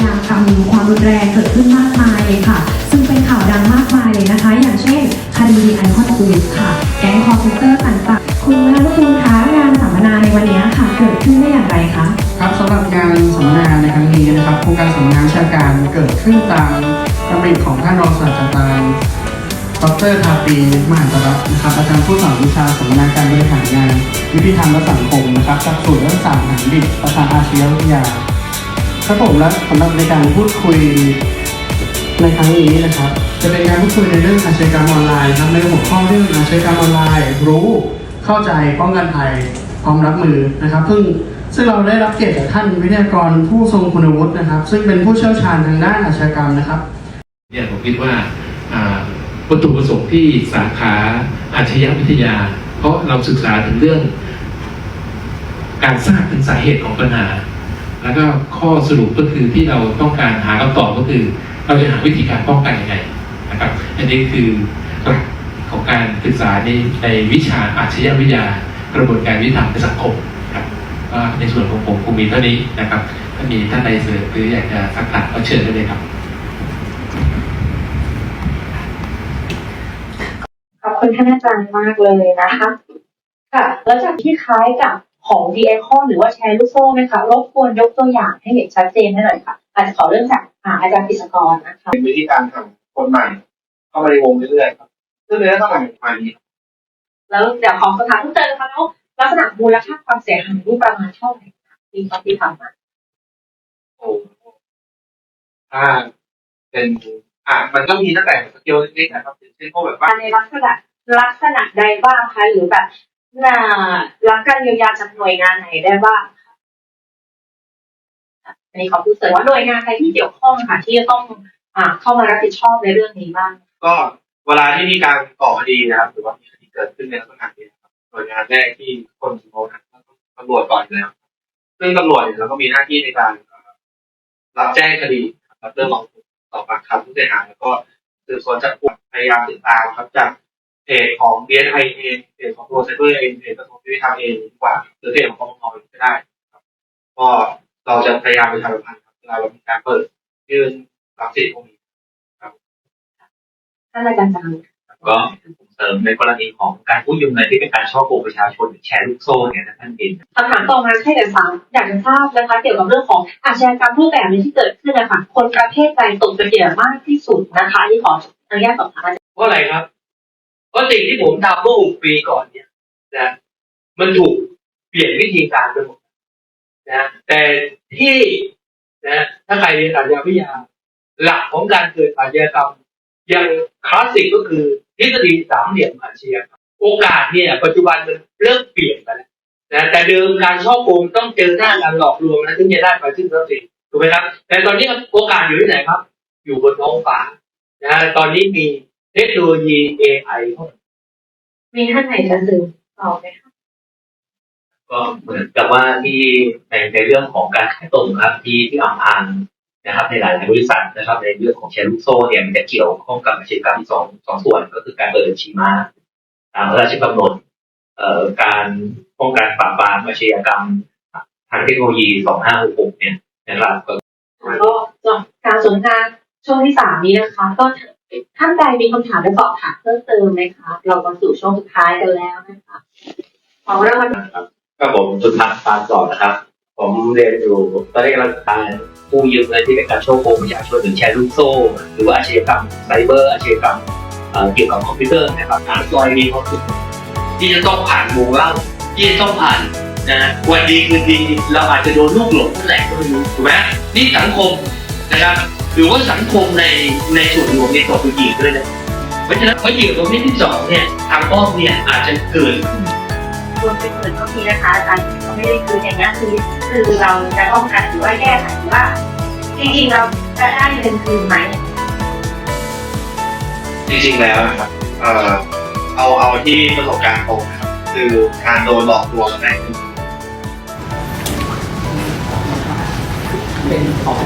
ความรุนแรงเกิดขึ้นมากมายเลยค่ะ ซึ่งเป็นข่าวดังมากมายเลยนะคะ อย่างเช่น คดีไอคอนคูค่ะ แก๊งคอมพิวเตอร์ต่างๆ คุณนัทคุณคะงานสัมมนาในวันนี้ค่ะ เกิดขึ้นได้อย่างไรคะ ครับสำหรับงานสัมมนาในครั้งนี้นะครับ โครงการสัมมนาวิชาการเกิดขึ้นตามดำริของท่านรองศาสตราจารย์ดรทาปีมหันตรัตนะครับอาจารย์ผู้สอนวิชาสัมมนาการบริหารงานยุติธรรมและสังคมนะครับจากศูนย์รัฐศาสตร์หันดิตประชาอาชีววิทยา ครับผมและสำหรับในการพูดคุยในครั้งนี้นะครับ จะเป็นการพูดคุยในเรื่องอาชญากรรมออนไลน์ครับในหัวข้อเรื่องอาชญากรรมออนไลน์ รู้เข้าใจป้องกันภัยพร้อมรับมือนะครับซึ่งซึ่งเราได้รับเกียรติจากท่านวิทยากรผู้ทรงคุณวุฒินะครับ ซึ่งเป็นผู้เชี่ยวชาญทางด้านอาชญากรรมนะครับเนี่ยผมคิดว่าวัตถุประสงค์ที่สาขาอาชญาวิทยา เพราะเราศึกษาถึงเรื่อง การทราบถึงสาเหตุของปัญหา แล้วก็ข้อสรุปก็คือที่เราต้องการหาคำตอบก็คือ เราจะหาวิธีการป้องกันยังไงนะครับ อันนี้คือหลักของการศึกษาในในวิชาอาชญาวิทยากระบวนการยุติธรรมในสังคมครับก็ในส่วนของผมคงมีเท่านี้นะครับ ถ้ามีท่านใดเสนอหรืออยากจะสักถามก็เชิญได้เลยครับขอบคุณท่านอาจารย์มากเลยนะคะ ค่ะ แล้วจากที่คล้ายกับ ของ d ีไอคอนหรือว่าแชร์ลูกโซ่ไหมคะรบกวนยกตัวอย่างให้เห็นชัดเจนให้หน่อยค่ะ อาจจะขอเริ่มจากอ่าอาจารย์กิษกรนะคะเป็นวิธีการทำคนใหม่เข้ามาในวงเรื่อยๆครับซึ่งในลักษณะประมาณนี้แล้วเดี๋ยวขอคำถามเพิ่มเติมนะคะแล้วลักษณะมูลค่าความเสียหายนี่ประมาณเท่าไหร่คะที่เขาที่ทำมาโอ้ถ้าเป็นอ่ามันก็มีตั้งแต่สเกลเล็กๆนะครับอย่างเช่นพวกแบบว่าในลักษณะลักษณะใดบ้างคะหรือแบบ น่ารับการเยียวยาจากหน่วยงานไหนได้บ้างคะอันนี้ขอพูดเสริมว่าหน่วยงานใครที่เกี่ยวข้องค่ะ ที่จะต้องอ่าเข้ามารับผิดชอบในเรื่องนี้บ้าง ก็เวลาที่มีการก่อคดีนะครับ หรือว่ามีคดีเกิดขึ้นในลักษณะนี้นะครับหน่วยงานแรกที่คนสมมตินะครับตำรวจก่อนอยู่แล้ว ซึ่งตำรวจเนี่ยเราก็มีหน้าที่ในการรับแจ้งคดีครับเรื่องของสอบปากคำผู้เสียหายแล้วก็สืบสวนจับกลุ่มพยายามติดตามครับจาก เพจของ DSI เองเพจของโรเซเบอร์เองเพจกระทรวงยุติธรรมเองดีกว่าหรือเพจของปปงเองก็ได้ครับก็เราจะพยายามประชาสัมพันธ์ครับเวลาเรามีการเปิดยื่นรับสิทธิ์พวกนี้ท่านอาจารย์จังก็ผมเสริมในกรณีของการกู้ยืมเงินที่เป็นการช่อโกงประชาชนหรือแชร์ลูกโซ่เนี่ยนะท่านเองคำถามต่อมาให้แต่สามอยากจะทราบนะคะเกี่ยวกับเรื่องของอาชญากรรมรูปแบบนี้ที่เกิดขึ้นนะคะคนประเภทใดตกเป็นเหยื่อมากที่สุดนะคะที่ขออนุญาตสอบถามอาจารย์เพราะอะไรครับ เพราะสิ่งที่ผมทำเมื่อหกปีก่อนเนี่ยนะมันถูกเปลี่ยนวิธีการไปหมดนะแต่ที่นะถ้าใครเรียนอาชญาวิทยา หลักของการเกิดอาชญากรรมย่างคลาสสิกก็คือทฤษฎีสามเหลี่ยมอาชญากรรมโอกาสเนี่ย ปัจจุบันมันเริ่มเปลี่ยนไปแล้วนะแต่เดิมการช่อโกงต้องเจอหน้าการหลอกลวงนะถึงจะได้ไปซึ่งทรัพย์สินถูกไหมครับ แต่ตอนนี้โอกาสอยู่ที่ไหนครับ อยู่บนท้องฟ้านะตอนนี้มี เทคโนโลยี AI เข้ามามีท่านไหนจะสืบต่อไหมคะก็เหมือนกับว่าที่ในในเรื่องของการขายตรงครับที่ที่อัมพางนะครับ ในหลายๆบริษัทนะครับ ในเรื่องของแชร์ลูกโซ่เนี่ยมันจะเกี่ยวข้องกับอาชีพกรรมสองสองส่วนก็คือการเปิดบัญชีม้าตามพระราชกำหนดเอ่อการป้องกันปราบปรามอาชญากรรมทางเทคโนโลยี 2566 เนี่ยนะครับก็ก็จบการสนทนาช่วงที่สามนี้นะคะ ก็ ท่านใดมีคำถามและสอบถามเพิ่มเติมไหมคะ เรามาสู่ช่วงสุดท้ายกันแล้วนะคะขอเริ่มกันก็ผมสุดท้ายปานสอนนะครับ ผมเรียนอยู่ตอนนี้กำลังการกู้ยืมเงินที่เป็นการโชว์โกงประชาชนหรือแชร์ลูกโซ่ หรือว่าอาชญากรรมไซเบอร์อาชญากรรมเอ่อเกี่ยวกับคอมพิวเตอร์นะครับหาซอยมีความสุขที่จะต้องผ่านวงเล่าที่จะต้องผ่านนะวันดีคืนดีเราอาจจะโดนลูกหลงเมื่อไหร่ก็ไม่รู้ถูกไหมนี่สังคมนะครับ หรือว่าสังคมในในส่วนรวมในตกเป็นเหยื่อด้วยนะเพราะฉะนั้นพอเหยื่อประเภทที่สองเนี่ยทางอ้อมเนี่ยอาจจะเกิดรวมเป็นหมื่นก็มีนะคะอาจารย์ก็ไม่ได้คืออย่างนี้ยคือคือเราจะป้องกันหรือว่าแก้ไขหรือว่าจริงๆเราจะได้เงินคืนไหมจริงๆแล้วนะครับเอ่อเอาเอาที่ประสบการณ์ตรงนะครับคือการโดนหลอกลวงอะไรขึ้นเป็นของ